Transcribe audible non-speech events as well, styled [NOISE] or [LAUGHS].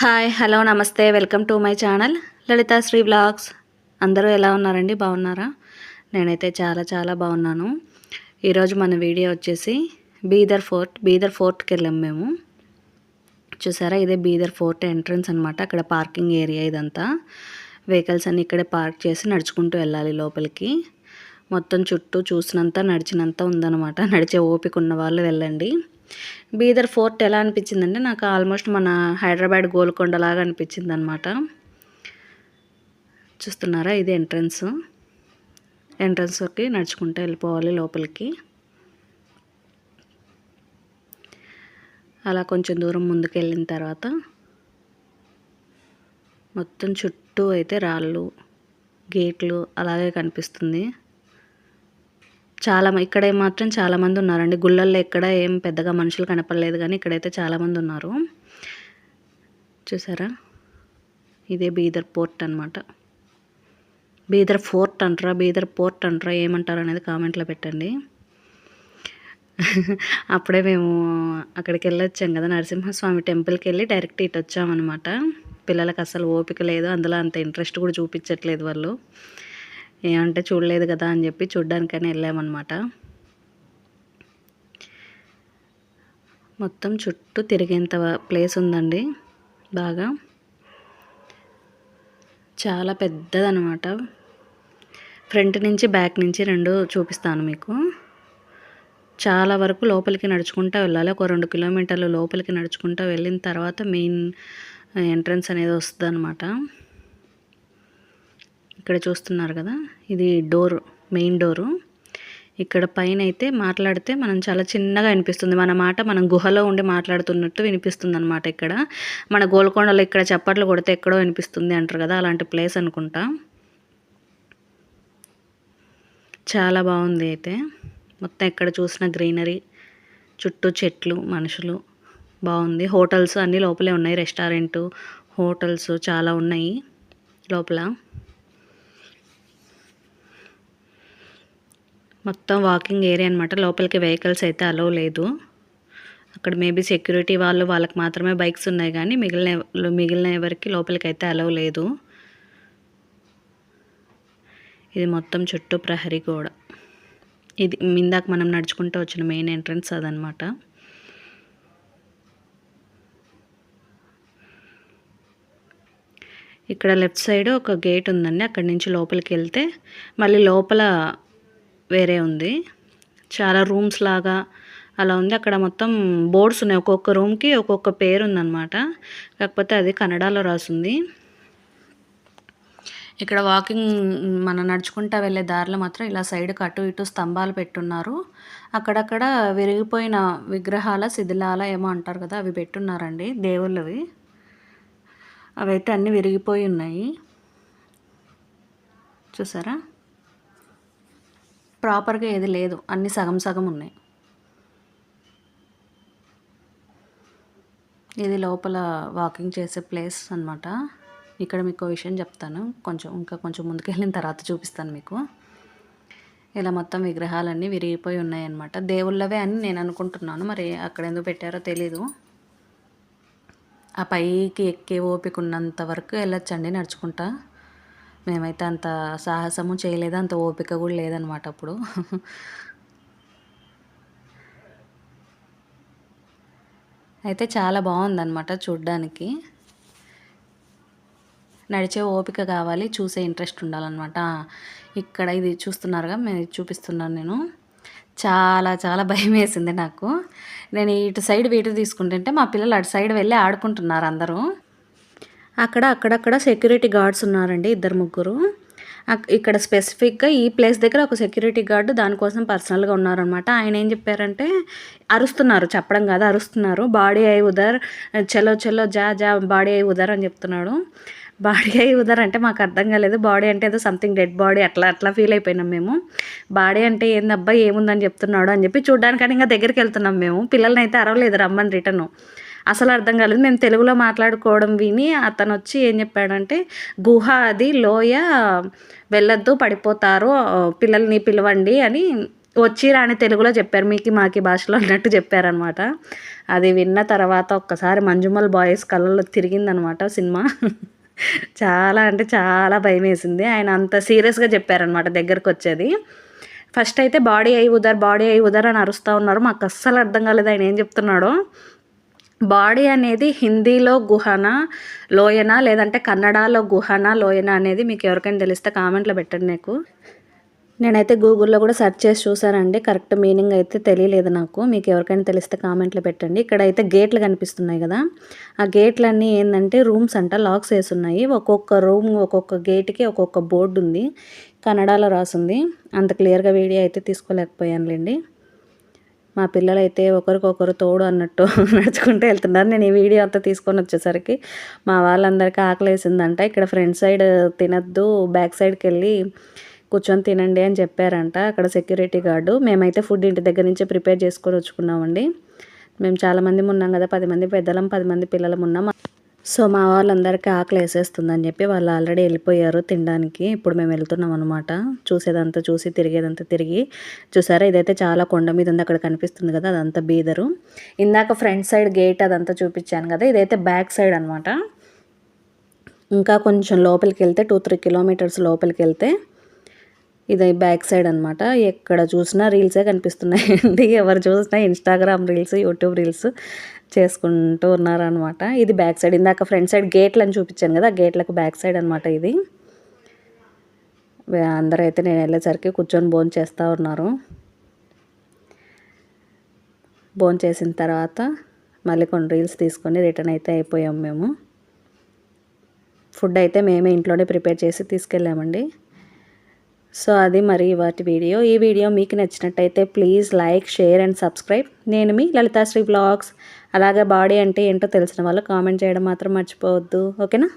Hi hello నమస్తే welcome to my channel Lalitha Sri blogs. అందరూ ఎలా ఉన్నారండి? బాగున్నారా? నేనైతే చాలా చాలా బాగున్నాను. ఈరోజు మన వీడియో వచ్చేసి బీదర్ ఫోర్ట్ బీదర్ ఫోర్ట్కి వెళ్ళాం మేము. చూసారా? ఇదే బీదర్ ఫోర్ట్ ఎంట్రన్స్ అనమాట అక్కడ పార్కింగ్ ఏరియా ఇదంతా. వెహికల్స్ అన్ని ఇక్కడే పార్క్ చేసి నడుచుకుంటూ వెళ్ళాలి లోపలికి. మొత్తం చుట్టూ చూసినంత నడిచినంత ఉందన్నమాట. నడిచే ఓపిక ఉన్న వాళ్ళు వెళ్ళండి. బీదర్ ఫోర్ట్ ఎలా అనిపించిందంటే నాకు ఆల్మోస్ట్ మన హైదరాబాద్ గోల్కొండ లాగా అనిపించింది అనమాట చూస్తున్నారా? ఇది ఎంట్రన్స్. ఎంట్రన్స్కి నడుచుకుంటూ వెళ్ళిపోవాలి లోపలికి. అలా కొంచెం దూరం ముందుకు వెళ్ళిన తర్వాత మొత్తం చుట్టూ అయితే రాళ్ళు గేట్లు అలాగే కనిపిస్తుంది. చాలా ఇక్కడ మాత్రం చాలామంది ఉన్నారండి. గుళ్ళల్లో ఎక్కడ ఏం పెద్దగా మనుషులు కనపడలేదు కానీ ఇక్కడైతే చాలామంది ఉన్నారు. చూసారా? ఇదే బీదర్ పోర్ట్ అనమాట బీదర్ ఫోర్ట్ అంటారా బీదర్ పోర్ట్ అంటారా ఏమంటారు అనేది కామెంట్లో పెట్టండి. [LAUGHS] అప్పుడే మేము అక్కడికి వెళ్ళొచ్చాం కదా నరసింహస్వామి టెంపుల్కి వెళ్ళి డైరెక్ట్ ఇటు వచ్చామన్నమాట పిల్లలకు అసలు ఓపిక లేదు అందులో అంత ఇంట్రెస్ట్ కూడా చూపించట్లేదు వాళ్ళు. ఏమంటే చూడలేదు కదా అని చెప్పి చూడ్డానికైనా వెళ్ళామన్నమాట. మొత్తం చుట్టూ తిరిగేంత ప్లేస్ ఉందండి బాగా. చాలా పెద్దదనమాట ఫ్రంట్ నుంచి బ్యాక్ నుంచి రెండు చూపిస్తాను మీకు. చాలా వరకు లోపలికి నడుచుకుంటూ వెళ్ళాలి. ఒక రెండు కిలోమీటర్లు లోపలికి నడుచుకుంటూ వెళ్ళిన తర్వాత మెయిన్ ఎంట్రన్స్ అనేది వస్తుంది ఇక్కడ చూస్తున్నారు కదా? ఇది డోర్ మెయిన్ డోరు. ఇక్కడ పైన అయితే మాట్లాడితే మనం చాలా చిన్నగా వినిపిస్తుంది మన మాట మనం గుహలో ఉండి మాట్లాడుతున్నట్టు వినిపిస్తుంది అనమాట ఇక్కడ. మన గోల్కొండలో ఇక్కడ చప్పట్లు కొడితే ఎక్కడో వినిపిస్తుంది అంటారు కదా? అలాంటి ప్లేస్ అనుకుంటా. చాలా బాగుంది అయితే. మొత్తం ఎక్కడ చూసిన గ్రీనరీ చుట్టూ చెట్లు మనుషులు. బాగుంది. హోటల్స్ అన్నీ లోపలే ఉన్నాయి. రెస్టారెంటు హోటల్స్ చాలా ఉన్నాయి లోపల. మొత్తం వాకింగ్ ఏరియా అనమాట లోపలికి వెహికల్స్ అయితే అలో లేదు. అక్కడ మేబీ సెక్యూరిటీ వాళ్ళు వాళ్ళకి మాత్రమే బైక్స్ ఉన్నాయి కానీ మిగిలిన మిగిలిన ఎవరికి లోపలికి అయితే అలవ్ లేదు. ఇది మొత్తం చుట్టూ ప్రహరీ గోడ. ఇది ఇందాక మనం నడుచుకుంటూ వచ్చిన మెయిన్ ఎంట్రన్స్ అదనమాట ఇక్కడ లెఫ్ట్ సైడ్ ఒక గేట్ ఉందండి. అక్కడి నుంచి లోపలికి వెళ్తే మళ్ళీ లోపల వేరే ఉంది. చాలా రూమ్స్ లాగా అలా ఉంది. అక్కడ మొత్తం బోర్డ్స్ ఉన్నాయి. ఒక్కొక్క రూమ్కి ఒక్కొక్క పేరు ఉందన్నమాట. కాకపోతే అది కన్నడలో రాసింది. ఇక్కడ వాకింగ్ మనం నడుచుకుంటా వెళ్ళే దారిలో మాత్రం ఇలా సైడ్కి అటు ఇటు స్తంభాలు పెట్టున్నారు. అక్కడక్కడ విరిగిపోయిన విగ్రహాల శిథిలాల ఏమో అంటారు కదా అవి పెట్టున్నారండి దేవుళ్ళవి. అవైతే అన్నీ విరిగిపోయి ఉన్నాయి. చూసారా? ప్రాపర్గా ఏది లేదు. అన్నీ సగం సగం ఉన్నాయి. ఇది లోపల వాకింగ్ చేసే ప్లేస్ అనమాట ఇక్కడ మీకు విషయం చెప్తాను. కొంచెం ఇంకా కొంచెం ముందుకు వెళ్ళిన తర్వాత చూపిస్తాను మీకు. ఇలా మొత్తం విగ్రహాలన్నీ విరిగిపోయి ఉన్నాయన్నమాట. దేవుళ్ళవే అని నేను అనుకుంటున్నాను. మరి అక్కడ ఎందుకు పెట్టారో తెలీదు. ఆ పైకి ఎక్కే ఓపిక ఉన్నంత వరకు వెళ్ళొచ్చండి నడుచుకుంటా. మేమైతే అంత సాహసము చేయలేదు అంత ఓపిక కూడా లేదనమాట అప్పుడు. అయితే చాలా బాగుందన్నమాట చూడ్డానికి. నడిచే ఓపిక కావాలి చూసే ఇంట్రెస్ట్ ఉండాలన్నమాట. ఇక్కడ ఇది చూస్తున్నారుగా మేము చూపిస్తున్నాను నేను. చాలా చాలా భయం వేసింది నాకు. నేను ఇటు సైడ్ వీటు తీసుకుంటుంటే మా పిల్లలు అటు సైడ్ వెళ్ళి ఆడుకుంటున్నారు అందరూ. అక్కడ అక్కడక్కడ సెక్యూరిటీ గార్డ్స్ ఉన్నారండి ఇద్దరు ముగ్గురు. ఇక్కడ స్పెసిఫిక్గా ఈ ప్లేస్ దగ్గర ఒక సెక్యూరిటీ గార్డు దానికోసం పర్సనల్గా ఉన్నారనమాట ఆయన ఏం చెప్పారంటే అరుస్తున్నారు చెప్పడం కాదు అరుస్తున్నారు. బాడీ అయి ఉదర్ చలో చలో జా జా బాడీ అయి ఉదర్ అని చెప్తున్నాడు. బాడీ అయి ఉదర్ అంటే మాకు అర్థం కాలేదు. బాడీ అంటే ఏదో సంథింగ్ డెడ్ బాడీ అట్లా అట్లా ఫీల్ అయిపోయినాం మేము. బాడీ అంటే ఏందబ్బా ఏముందని చెప్తున్నాడు అని చెప్పి చూడడానికని ఇంకా దగ్గరికి వెళ్తున్నాం మేము. పిల్లల్ని అయితే అరవలేదు రమ్మని రిటర్ను. అసలు అర్థం కాలేదు. మేము తెలుగులో మాట్లాడుకోవడం విని అతను వచ్చి ఏం చెప్పాడంటే గుహ అది లోయ వెళ్ళొద్దు పడిపోతారు పిల్లల్ని పిలవండి అని వచ్చి రాని తెలుగులో చెప్పారు. మీకు మాకి భాషలో అన్నట్టు చెప్పారనమాట. అది విన్న తర్వాత ఒక్కసారి మంజుమల్ బాయ్స్ కళ్ళలో తిరిగిందనమాట సినిమా. చాలా అంటే చాలా భయం వేసింది ఆయన అంత సీరియస్గా చెప్పారనమాట దగ్గరకు వచ్చేది ఫస్ట్ అయితే బాడీ అయి ఉదర్ బాడీ అయి ఉదర్ అని అరుస్తూ ఉన్నారు. మాకు అస్సలు అర్థం కాలేదు ఆయన ఏం చెప్తున్నాడో. బాడీ అనేది హిందీలో గుహన లోయన లేదంటే కన్నడలో గుహన లోయన అనేది మీకు ఎవరికైనా తెలిస్తే కామెంట్లో పెట్టండి నాకు. నేనైతే గూగుల్లో కూడా సెర్చ్ చేసి చూసానండి కరెక్ట్ మీనింగ్ అయితే తెలియలేదు నాకు. మీకు ఎవరికైనా తెలిస్తే కామెంట్లో పెట్టండి. ఇక్కడ అయితే గేట్లు కనిపిస్తున్నాయి కదా. ఆ గేట్లన్నీ ఏంటంటే రూమ్స్ అంట లాక్స్ వేసి ఉన్నాయి ఒక్కొక్క రూమ్ ఒక్కొక్క గేట్కి ఒక్కొక్క బోర్డు ఉంది కన్నడలో రాసింది. అంత క్లియర్గా వీడియో అయితే తీసుకోలేకపోయానులేండి. మా పిల్లలు అయితే ఒకరికొకరు తోడు అన్నట్టు [LAUGHS] నడుచుకుంటూ వెళ్తున్నారు. నేను ఈ వీడియో అంతా తీసుకొని వచ్చేసరికి మా వాళ్ళందరికీ ఆకలి వేసిందంట ఇక్కడ ఫ్రంట్ సైడ్ తినద్దు బ్యాక్ సైడ్కి వెళ్ళి కూర్చొని తినండి అని చెప్పారంట అక్కడ సెక్యూరిటీ గార్డు. మేమైతే ఫుడ్ ఇంటి దగ్గర నుంచి ప్రిపేర్ చేసుకొని వచ్చుకున్నామండి. మేము చాలామంది ఉన్నాం కదా పది మంది పెద్దలం పది మంది పిల్లలం ఉన్నాం. సో మా వాళ్ళందరికీ ఆకలి వేసేస్తుందని చెప్పి వాళ్ళు ఆల్రెడీ వెళ్ళిపోయారు తినడానికి. ఇప్పుడు మేము వెళ్తున్నాం అనమాట చూసేదంతా చూసి తిరిగేదంతా తిరిగి చూసారా? ఇదైతే చాలా కొండ మీద ఉంది. అక్కడ కనిపిస్తుంది కదా అదంతా బీదరు. ఇందాక ఫ్రంట్ సైడ్ గేట్ అదంతా చూపించాను కదా ఇదైతే బ్యాక్ సైడ్ అనమాట ఇంకా కొంచెం లోపలికి వెళ్తే టూ త్రీ కిలోమీటర్స్ లోపలికి వెళ్తే ఇది బ్యాక్ సైడ్ అనమాట ఎక్కడ చూసినా రీల్సే కనిపిస్తున్నాయండి. [LAUGHS] ఎవరు చూసినా ఇన్స్టాగ్రామ్ రీల్స్ యూట్యూబ్ రీల్స్ చేసుకుంటూ ఉన్నారనమాట ఇది బ్యాక్ సైడ్. ఇందాక ఫ్రంట్ సైడ్ గేట్లు అని చూపించాను కదా గేట్లకు బ్యాక్ సైడ్ అనమాట ఇది. అందరూ అయితే నేను వెళ్ళేసరికి కూర్చొని బోన్ చేస్తూ ఉన్నారు. బోన్ చేసిన తర్వాత మళ్ళీ కొన్ని రీల్స్ తీసుకొని రిటర్న్ అయితే అయిపోయాం మేము. ఫుడ్ అయితే మేమే ఇంట్లోనే ప్రిపేర్ చేసి తీసుకెళ్ళామండి. సో అది మరి వాటి వీడియో. ఈ వీడియో మీకు నచ్చినట్టయితే please like share and subscribe. నేను మీ లలితాశ్రీ బ్లాగ్స్ అలాగే బాడీ అంటే ఏంటో తెలిసిన వాళ్ళు కామెంట్ చేయడం మాత్రం మర్చిపోవద్దు. ఓకేనా?